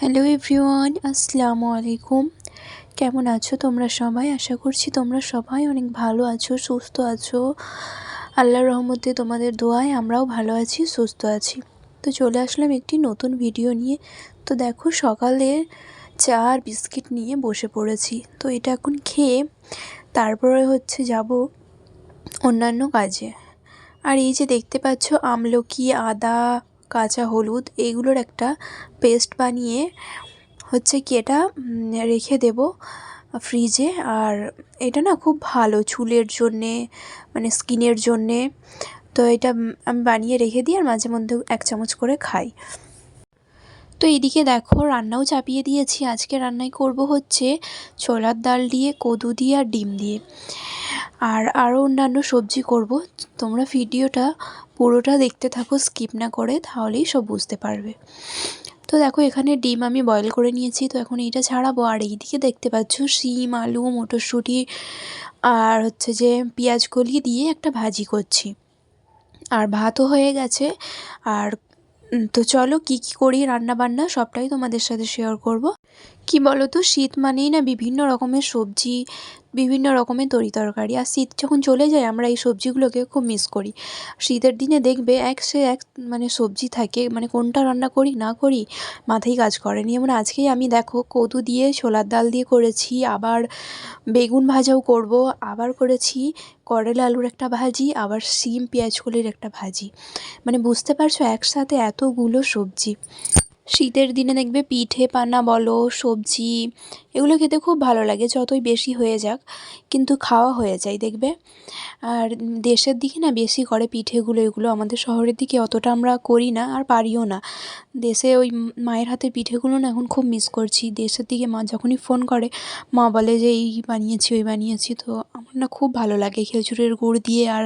Hello everyone আসসালামু আলাইকুম। কেমন আছো তোমরা সবাই? আশা করছি তোমরা সবাই অনেক ভালো আছো, সুস্থ আছো। আল্লাহর রহমতে তোমাদের দোয়ায় আমরাও ভালো আছি, সুস্থ আছি। তো চলে আসলাম একটি নতুন ভিডিও নিয়ে। তো দেখো সকালে চা আর বিস্কিট নিয়ে বসে পড়েছি। তো এটা এখন খেয়ে তারপরে হচ্ছে যাব অন্যান্য কাজে। আর এই যে দেখতে পাচ্ছ আমলকি, আদা কাঁচা হলুদ এইগুলোর একটা পেস্ট বানিয়ে হচ্ছে কি এটা রেখে দেব ফ্রিজে আর এটা না খুব ভালো চুলের জন্যে মানে স্কিনের জন্যে। তো এটা আমি বানিয়ে রেখে দিই আর মাঝে মধ্যে এক চামচ করে খাই। তো এদিকে দেখো রান্নাও চাপিয়ে দিয়েছি। আজকে রান্নায় করব হচ্ছে ছোলার ডাল দিয়ে, কদু দিয়ে আর ডিম দিয়ে। আর আরও অন্যান্য সবজি করব। তোমরা ভিডিওটা পুরোটা দেখতে থাকো স্কিপ না করে, তাহলেই সব বুঝতে পারবে। তো দেখো, এখানে ডিম আমি বয়েল করে নিয়েছি, তো এখন এইটা ছাড়াবো। আর এইদিকে দেখতে পাচ্ছ, শিম, আলু, মটরশুঁটি, আর হচ্ছে যে পেঁয়াজ গলিয়ে দিয়ে একটা ভাজি করছি। আর ভাতও হয়ে গেছে। আর তো চলো কি কি করি রান্না বান্না সবটাই তোমাদের সাথে শেয়ার করব। কি বলো তো শীত মানেই না বিভিন্ন রকমের সবজি বিভিন্ন রকমের তরি তরকারি। আর শীত যখন চলে যায়, আমরা এই সবজিগুলোকে খুব মিস করি। শীতের দিনে দেখবে এক সে এক মানে সবজি থাকে মানে কোনটা রান্না করি, না করি, মাথায় কাজ করেনি যেমন আজকেই আমি দেখো, কদু দিয়ে ছোলার ডাল দিয়ে করেছি, আবার বেগুন ভাজাও করব, আবার করেছি করলা আলুর একটা ভাজি, আবার শিম, পেঁয়াজ কলির একটা ভাজি। মানে বুঝতে পারছ, একসাথে এতগুলো সবজি। শীতের দিনে দেখবে পিঠে পানা বলো, সবজি, এগুলো খেতে খুব ভালো লাগে, যতই বেশি হয়ে যাক, কিন্তু খাওয়া হয়ে যায় দেখবে। আর দেশের দিকে না বেশি করে পিঠেগুলো, এগুলো আমাদের শহরের দিকে অতটা আমরা করি না আর পারিও না। দেশে ওই মায়ের হাতের পিঠেগুলো না এখন খুব মিস করছি। দেশের দিকে মা যখনই ফোন করে, মা বলে যে এই বানিয়েছি, ওই বানিয়েছি, তো আমার না খুব ভালো লাগে। খেজুরের গুড় দিয়ে আর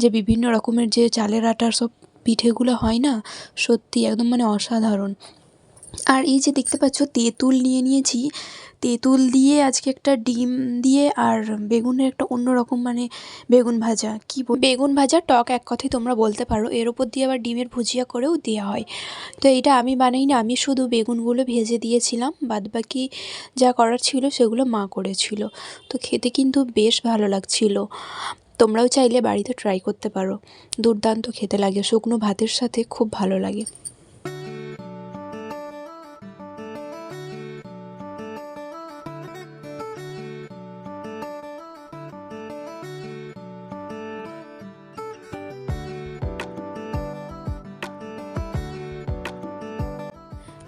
যে বিভিন্ন রকমের যে চালের আটার সব পিঠেগুলো হয় না, সত্যি একদম মানে অসাধারণ। আর এই যে দেখতে পাচ্ছ, তেঁতুল নিয়ে নিয়েছি। তেঁতুল দিয়ে আজকে একটা ডিম দিয়ে আর বেগুনের একটা অন্য রকম মানে বেগুন ভাজা। কি বেগুন ভাজা, টক এক কথায় তোমরা বলতে পারো। এর ওপর দিয়ে আবার ডিমের ভুজিয়া করেও দেওয়া হয়। তো এটা আমি বানাই না, আমি শুধু বেগুনগুলো ভেজে দিয়েছিলাম। বাদবাকি যা করার ছিল সেগুলো মা করেছিল। তো খেতে কিন্তু বেশ ভালো লাগছিল। তোমরাও চাইলে বাড়িতে ট্রাই করতে পারো। দুর্দান্ত খেতে লাগে, শুকনো ভাতের সাথে খুব ভালো লাগে।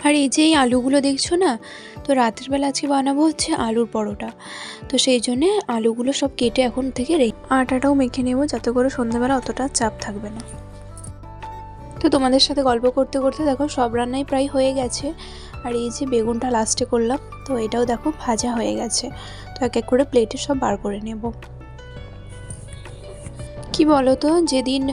আর এই যে এই আলুগুলো দেখছ না, তো রাতের বেলা আজকে বানাবো হচ্ছে আলুর পরোটা। তো সেই জন্যে আলুগুলো সব কেটে এখন থেকে রেখে আটাটাও মেখে নেব, যাতে করে সন্ধ্যাবেলা অতটা চাপ থাকবে না। তো তোমাদের সাথে গল্প করতে করতে দেখো সব রান্নাই প্রায় হয়ে গেছে। আর এই যে বেগুনটা লাস্টে করলাম, তো এটাও দেখো ভাজা হয়ে গেছে। তো এক এক করে প্লেটে সব বার করে নেব। কি বলো তো যেদিন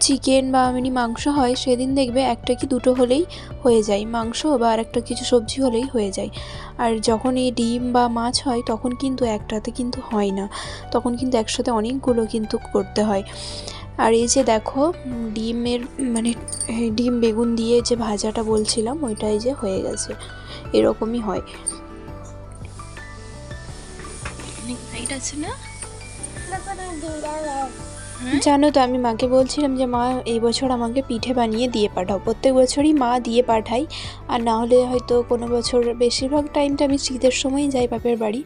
চিকেন বা এমনি মাংস হয় সেদিন দেখবে একটা কি দুটো হলেই হয়ে যায়। মাংস বা আর একটা কিছু সবজি হলেই হয়ে যায়। আর যখন এই ডিম বা মাছ হয় তখন কিন্তু একটাতে কিন্তু হয় না। তখন কিন্তু একসাথে অনেকগুলো কিন্তু করতে হয়। আর এই যে দেখো ডিমের মানে ডিম বেগুন দিয়ে যে ভাজাটা বলছিলাম ওইটাই যে হয়ে গেছে। এরকমই হয়। অনেক আছে না? জানো তো, আমি মাকে বলছিলাম যে, মা, এই বছর আমাকে পিঠে বানিয়ে দিয়ে পাঠাও। প্রত্যেক বছরই মা দিয়ে পাঠাই। আর না হলে হয়তো কোনো বছর বেশিরভাগ টাইমটা আমি শীতের সময়ই যাই বাপের বাড়ি।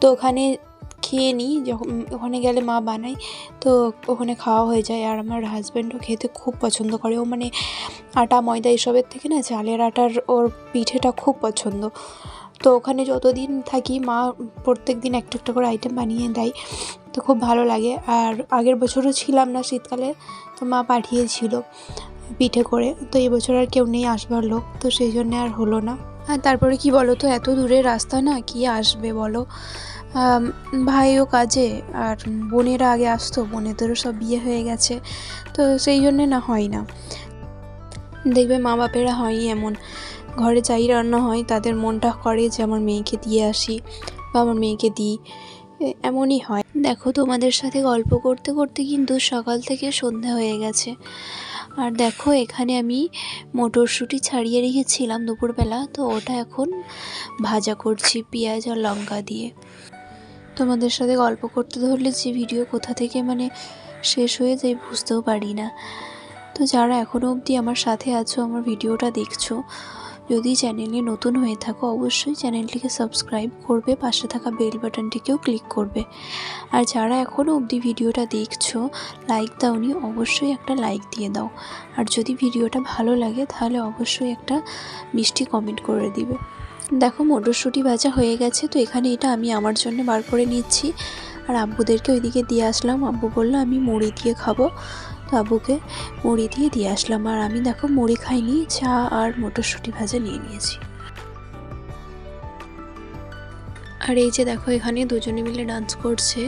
তো ওখানে খেয়ে নিই, যখন ওখানে গেলে মা বানায়, তো ওখানে খাওয়া হয়ে যায়। আর আমার হাজব্যান্ডও খেতে খুব পছন্দ করে। ও মানে আটা, ময়দা এসবের থেকে না, চালের আটার ওর পিঠেটা খুব পছন্দ। তো ওখানে যতদিন থাকি, মা প্রত্যেক দিন একটা একটা করে আইটেম বানিয়ে দেয়। তো খুব ভালো লাগে। আর আগের বছরও ছিলাম না শীতকালে, তো মা পাঠিয়েছিল পিঠে করে। তো এই বছর আর কেউ নেই আসবার লোক, তো সেই জন্যে আর হলো না। আর তারপরে কি বলো তো এত দূরের রাস্তা না, কি আসবে বলো? ভাইও কাজে, আর বোনেরা আগে আসতো, বোনেদেরও সব বিয়ে হয়ে গেছে। তো সেই জন্যে না হয় না। দেখবে মা বাপেরা হয়ই এমন। ঘরে যাই রান্না হয়, তাদের মনটা করে যে আমার মেয়েকে দিয়ে আসি বা আমার মেয়েকে দিই। এমনই হয়। দেখো তোমাদের সাথে গল্প করতে করতে কিন্তু সকাল থেকে সন্ধ্যা হয়ে গেছে। আর দেখো এখানে আমি মটরশুঁটি ছাড়িয়ে রেখেছিলাম দুপুরবেলা, তো ওটা এখন ভাজা করছি পেঁয়াজ আর লঙ্কা দিয়ে। তোমাদের সাথে গল্প করতে ধরলে যে ভিডিও কোথা থেকে মানে শেষ হয়ে যায় বুঝতেও পারি না। তো যারা এখনও অবধি আমার সাথে আছো, আমার ভিডিওটা দেখছ, যদি চ্যানেলে নতুন হয়ে থাকো, অবশ্যই চ্যানেলটিকে সাবস্ক্রাইব করবে, পাশে থাকা বেল বাটনটিকেও ক্লিক করবে। আর যারা এখনও অবধি ভিডিওটা দেখছ, লাইক দাওনি, অবশ্যই একটা লাইক দিয়ে দাও। আর যদি ভিডিওটা ভালো লাগে, তাহলে অবশ্যই একটা মিষ্টি কমেন্ট করে দিবে। দেখো, মটরশুঁটি ভাজা হয়ে গেছে, তো এখানে এটা আমি আমার জন্য বার করে নিচ্ছি। আর আব্বুদেরকে ওইদিকে দিয়ে আসলাম। আব্বু বলল, আমি মুড়ি দিয়ে খাব। তো আব্বুকে মুড়ি দিয়ে দিয়ে আসলাম। আর আমি দেখো মুড়ি খাইনি, চা আর মটরশুঁটি ভাজা নিয়ে নিয়েছি। আর এই যে দেখো, এখানে দুজনে মিলে ডান্স করছে,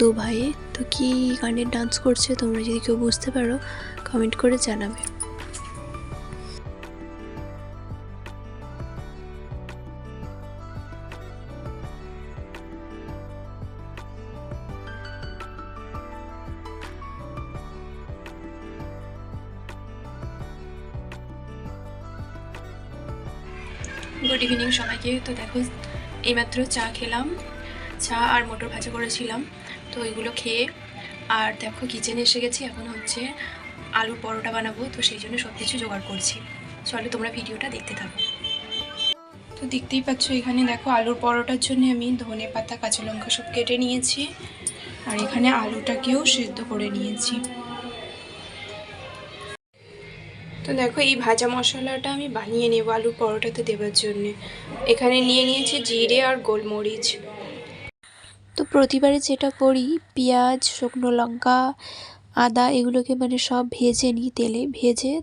দু ভাইয়ে তো কী গানের ডান্স করছে, তোমরা যদি কেউ বুঝতে পারো কমেন্ট করে জানাবে। গুড ইভিনিং সবাইকে। তো দেখো, এইমাত্র চা খেলাম। চা আর মোটর ভাজা করেছিলাম। তো এগুলো খেয়ে, আর দেখো কিচেনে এসে গেছি। এখন হচ্ছে আলুর পরোটা বানাবো। তো সেই জন্য সব কিছু জোগাড় করছি। চলো তোমরা ভিডিওটা দেখতে থাকো। তো দেখতেই পাচ্ছ, এখানে দেখো আলুর পরোটার জন্য আমি ধনে পাতা, কাঁচা লঙ্কা সব কেটে নিয়েছি। আর এখানে আলুটাকেও সেদ্ধ করে নিয়েছি। তো দেখো, এই ভাজা মশলাটা আমি বানিয়ে নেব আলুর পরোটাতে দেওয়ার জন্য। এখানে নিয়ে নিয়েছি জিরে আর গোলমরিচ। তো প্রতিবারে যেটা করি, পেঁয়াজ, শুকনো লঙ্কা, আদা এগুলোকে মানে সব ভেজে নিই তেলে। ভেজে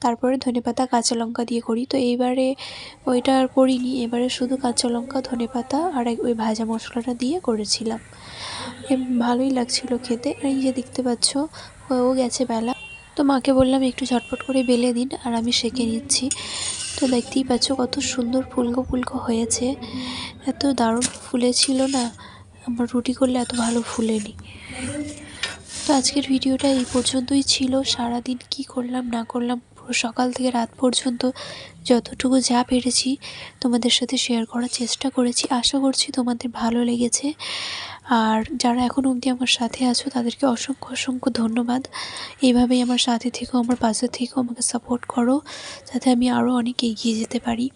তারপরে ধনেপাতা, কাঁচা লঙ্কা দিয়ে করি। তো এইবারে ওইটা আর করিনি, এবারে শুধু কাঁচা লঙ্কা, ধনেপাতা আর এক- ওই ভাজা মশলাটা দিয়ে করেছিলাম। ভালোই লাগছিল খেতে। আর এই যে দেখতে পাচ্ছ, ও গেছে বেলা। তো মাকে বললাম, একটু ঝটপট করে বেলে দিন আর আমি সেঁকে নিচ্ছি। তো দেখতেই পাচ্ছ কত সুন্দর ফুলকো ফুলকো হয়েছে। এত দারুণ ফুলেছিল না। আমার রুটি করলে এত ভালো ফুলেনি। তো আজকের ভিডিওটা এই পর্যন্তই ছিল। সারাদিন কি করলাম, না করলাম পুরো সকাল থেকে রাত পর্যন্ত যতটুকু যা পেরেছি তোমাদের সাথে শেয়ার করার চেষ্টা করেছি। আশা করছি তোমাদের ভালো লেগেছে। আর যারা এখন অবধি আমার সাথে আছো, তাদেরকে অসংখ্য অসংখ্য ধন্যবাদ। এইভাবেই আমার সাথে থেকেও আমার পাশে থেকেও আমাকে সাপোর্ট করো, যাতে আমি আরও অনেক এগিয়ে যেতে পারি।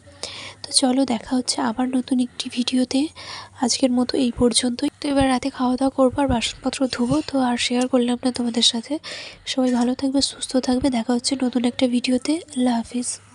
তো চলো দেখা হচ্ছে আবার নতুন একটি ভিডিওতে। আজকের মতো এই পর্যন্তই। তো এবার রাতে খাওয়া দাওয়া করব আর বাসনপত্র ধুবো, তো আর শেয়ার করলাম না তোমাদের সাথে। সবাই ভালো থাকবে, সুস্থ থাকবে। দেখা হচ্ছে নতুন একটা ভিডিওতে। আল্লাহ হাফিজ।